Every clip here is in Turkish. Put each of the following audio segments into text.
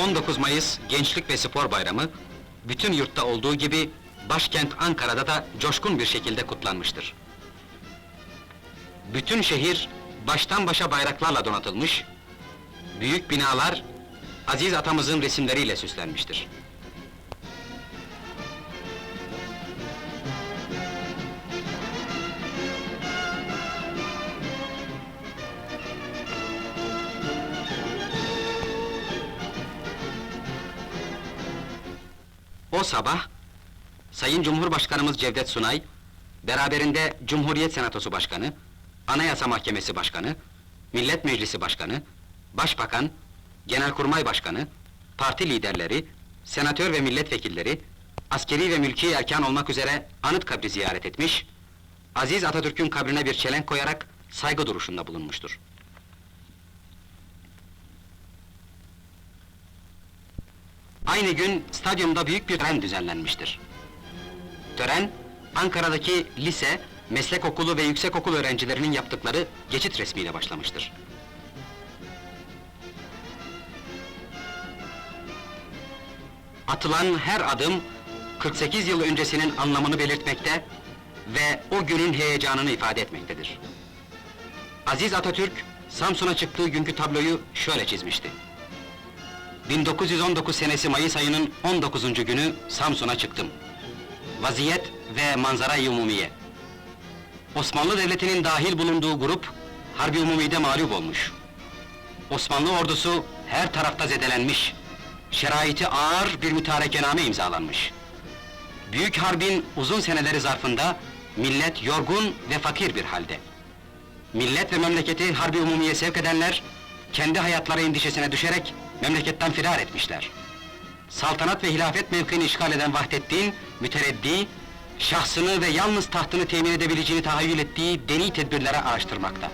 19 Mayıs Gençlik ve Spor Bayramı, bütün yurtta olduğu gibi başkent Ankara'da da coşkun bir şekilde kutlanmıştır. Bütün şehir baştan başa bayraklarla donatılmış, büyük binalar aziz atamızın resimleriyle süslenmiştir. O sabah, Sayın Cumhurbaşkanımız Cevdet Sunay, beraberinde Cumhuriyet Senatosu Başkanı, Anayasa Mahkemesi Başkanı, Millet Meclisi Başkanı, Başbakan, Genelkurmay Başkanı, parti liderleri, senatör ve milletvekilleri, askeri ve mülki erkan olmak üzere anıt kabri ziyaret etmiş, Aziz Atatürk'ün kabrine bir çelenk koyarak saygı duruşunda bulunmuştur. Aynı gün stadyumda büyük bir tören düzenlenmiştir. Tören, Ankara'daki lise, meslek okulu ve yüksekokul öğrencilerinin yaptıkları geçit resmiyle başlamıştır. Atılan her adım, 48 yıl öncesinin anlamını belirtmekte ve o günün heyecanını ifade etmektedir. Aziz Atatürk, Samsun'a çıktığı günkü tabloyu şöyle çizmişti. 1919 senesi Mayıs ayının 19. günü Samsun'a çıktım. Vaziyet ve manzara-i umumiye. Osmanlı Devleti'nin dahil bulunduğu grup, Harbi Umumi'de mağlup olmuş. Osmanlı ordusu her tarafta zedelenmiş. Şeraiti ağır bir mütarekename imzalanmış. Büyük Harbin uzun seneleri zarfında millet yorgun ve fakir bir halde. Millet ve memleketi Harbi Umumiye sevk edenler, kendi hayatları endişesine düşerek memleketten firar etmişler. Saltanat ve hilafet mevkiini işgal eden Vahdettin, mütereddi, şahsını ve yalnız tahtını temin edebileceğini tahayyül ettiği deni tedbirlere araştırmakta.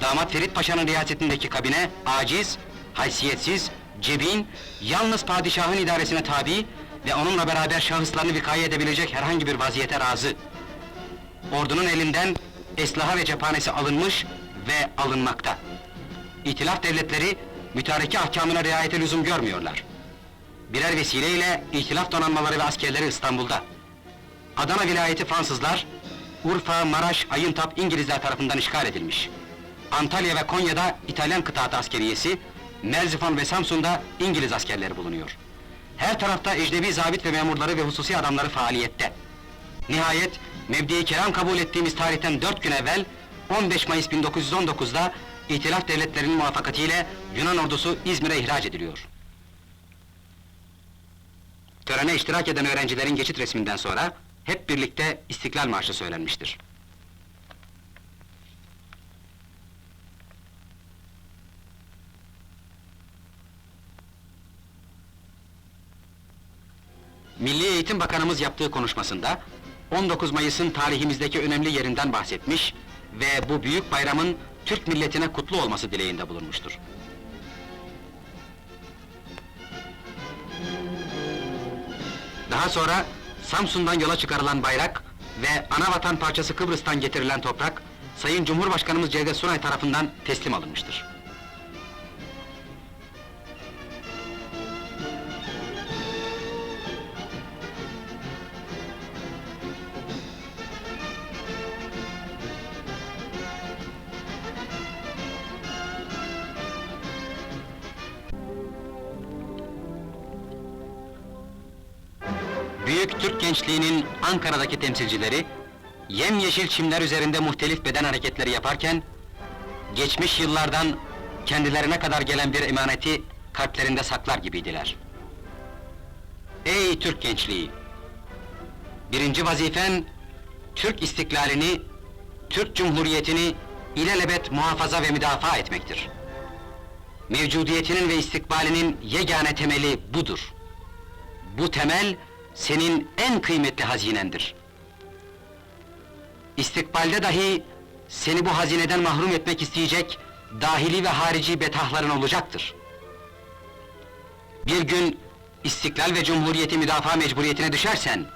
Damat Ferit Paşa'nın riyasetindeki kabine, aciz, haysiyetsiz, cebin, yalnız padişahın idaresine tabi ve onunla beraber şahıslarını vikaye edebilecek herhangi bir vaziyete razı. Ordunun elinden eslaha ve cephanesi alınmış ve alınmakta. İtilaf devletleri mütareke ahkamına riayete lüzum görmüyorlar. Birer vesileyle ihtilaf donanmaları ve askerleri İstanbul'da. Adana vilayeti Fransızlar, Urfa, Maraş, Ayıntap İngilizler tarafından işgal edilmiş. Antalya ve Konya'da İtalyan kıtaat askeriyesi, Merzifon ve Samsun'da İngiliz askerleri bulunuyor. Her tarafta ecnebi zabit ve memurları ve hususi adamları faaliyette. Nihayet, mebdi kiram kabul ettiğimiz tarihten dört gün evvel, 15 Mayıs 1919'da İtilaf devletlerinin muvaffakatiyle Yunan ordusu İzmir'e ihraç ediliyor. Törene iştirak eden öğrencilerin geçit resminden sonra hep birlikte İstiklal Marşı söylenmiştir. Milli Eğitim Bakanımız yaptığı konuşmasında 19 Mayıs'ın tarihimizdeki önemli yerinden bahsetmiş ve bu büyük bayramın Türk milletine kutlu olması dileğinde bulunmuştur. Daha sonra Samsun'dan yola çıkarılan bayrak ve ana vatan parçası Kıbrıs'tan getirilen toprak Sayın Cumhurbaşkanımız Cevdet Sunay tarafından teslim alınmıştır. Büyük Türk gençliğinin Ankara'daki temsilcileri, yemyeşil çimler üzerinde muhtelif beden hareketleri yaparken, geçmiş yıllardan kendilerine kadar gelen bir emaneti kalplerinde saklar gibiydiler. Ey Türk gençliği! Birinci vazifen, Türk istiklalini, Türk Cumhuriyeti'ni ilelebet muhafaza ve müdafaa etmektir. Mevcudiyetinin ve istikbalinin yegane temeli budur. Bu temel, senin en kıymetli hazinendir. İstikbalde dahi seni bu hazineden mahrum etmek isteyecek dahili ve harici betahların olacaktır. Bir gün istiklal ve cumhuriyeti müdafaa mecburiyetine düşersen,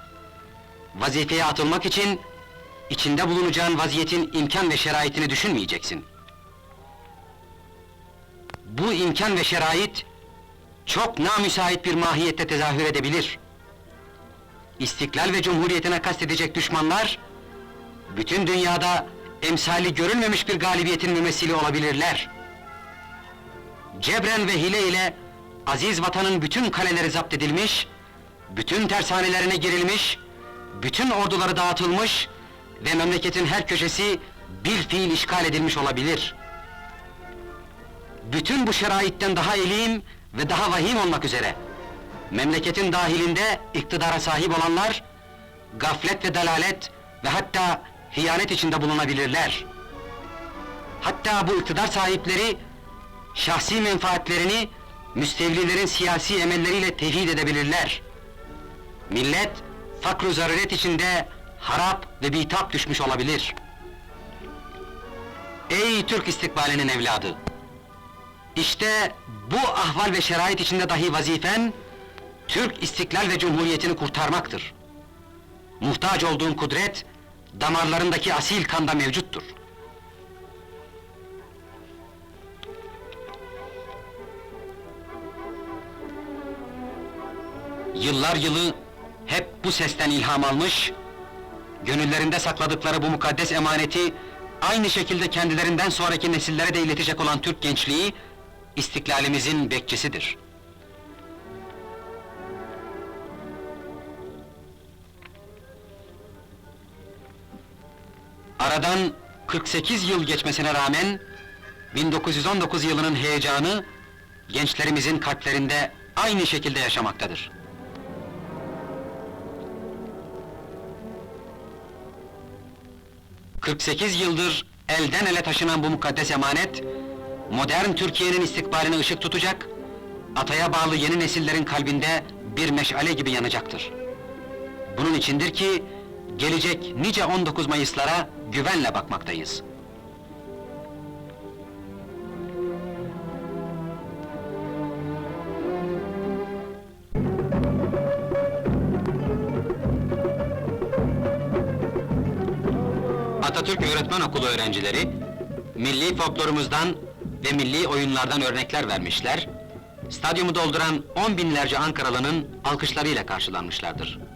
vazifeye atılmak için içinde bulunacağın vaziyetin imkan ve şeraitini düşünmeyeceksin. Bu imkan ve şerait çok namüsait bir mahiyette tezahür edebilir. İstiklal ve cumhuriyetine kastedecek düşmanlar, bütün dünyada emsali görülmemiş bir galibiyetin mümessili olabilirler. Cebren ve hile ile aziz vatanın bütün kaleleri zapt edilmiş, bütün tersanelerine girilmiş, bütün orduları dağıtılmış ve memleketin her köşesi bir fiil işgal edilmiş olabilir. Bütün bu şeraitten daha elim ve daha vahim olmak üzere, memleketin dahilinde iktidara sahip olanlar, gaflet ve dalalet ve hatta hiyanet içinde bulunabilirler. Hatta bu iktidar sahipleri, şahsi menfaatlerini, müstevlilerin siyasi emelleriyle tevhid edebilirler. Millet, fakr-ı zaruret içinde harap ve bitap düşmüş olabilir. Ey Türk istikbalinin evladı! İşte bu ahval ve şerait içinde dahi vazifen, Türk istiklal ve cumhuriyetini kurtarmaktır. Muhtaç olduğun kudret, damarlarındaki asil kanda mevcuttur. Yıllar yılı hep bu sesten ilham almış, gönüllerinde sakladıkları bu mukaddes emaneti aynı şekilde kendilerinden sonraki nesillere de iletecek olan Türk gençliği istiklalimizin bekçisidir. Aradan 48 yıl geçmesine rağmen 1919 yılının heyecanı gençlerimizin kalplerinde aynı şekilde yaşamaktadır. ...48 yıldır elden ele taşınan bu mukaddes emanet... ...modern Türkiye'nin istikbaline ışık tutacak... ...ataya bağlı yeni nesillerin kalbinde bir meşale gibi yanacaktır. Bunun içindir ki... ...gelecek nice 19 Mayıs'lara güvenle bakmaktayız. Atatürk Öğretmen Okulu öğrencileri, milli folklorumuzdan ve milli oyunlardan örnekler vermişler, stadyumu dolduran on binlerce Ankaralı'nın alkışlarıyla karşılanmışlardır.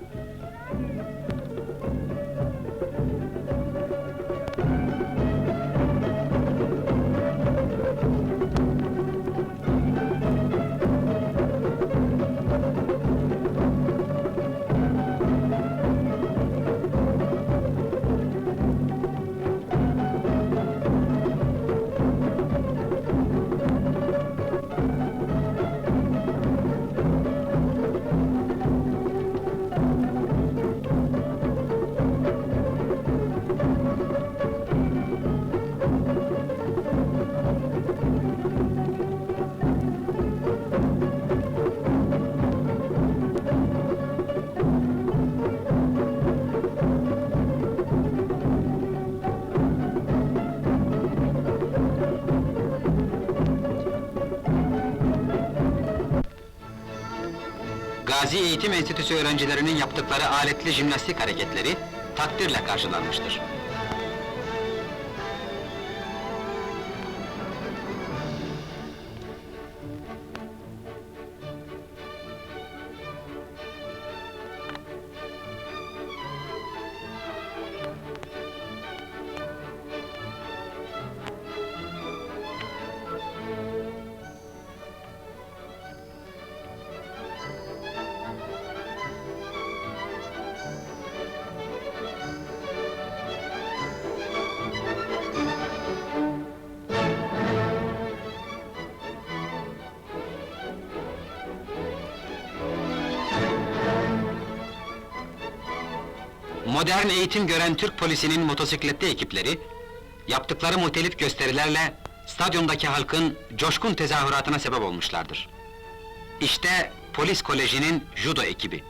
Gazi Eğitim Enstitüsü öğrencilerinin yaptıkları aletli jimnastik hareketleri takdirle karşılanmıştır. Modern eğitim gören Türk polisinin motosikletli ekipleri, yaptıkları muhtelif gösterilerle stadyumdaki halkın coşkun tezahüratına sebep olmuşlardır. İşte polis kolejinin judo ekibi.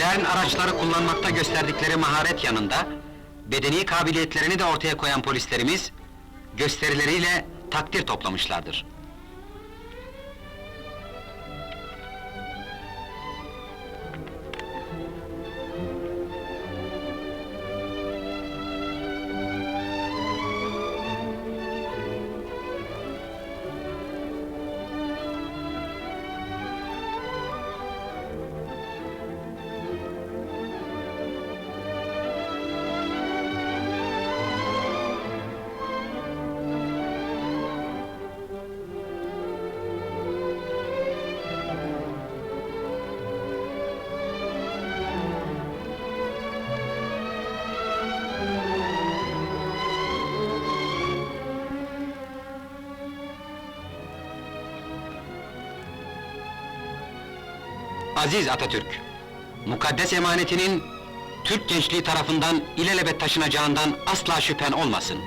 Modern araçları kullanmakta gösterdikleri maharet yanında, bedeni kabiliyetlerini de ortaya koyan polislerimiz, gösterileriyle takdir toplamışlardır. Aziz Atatürk, mukaddes emanetinin Türk gençliği tarafından ilelebet taşınacağından asla şüphen olmasın.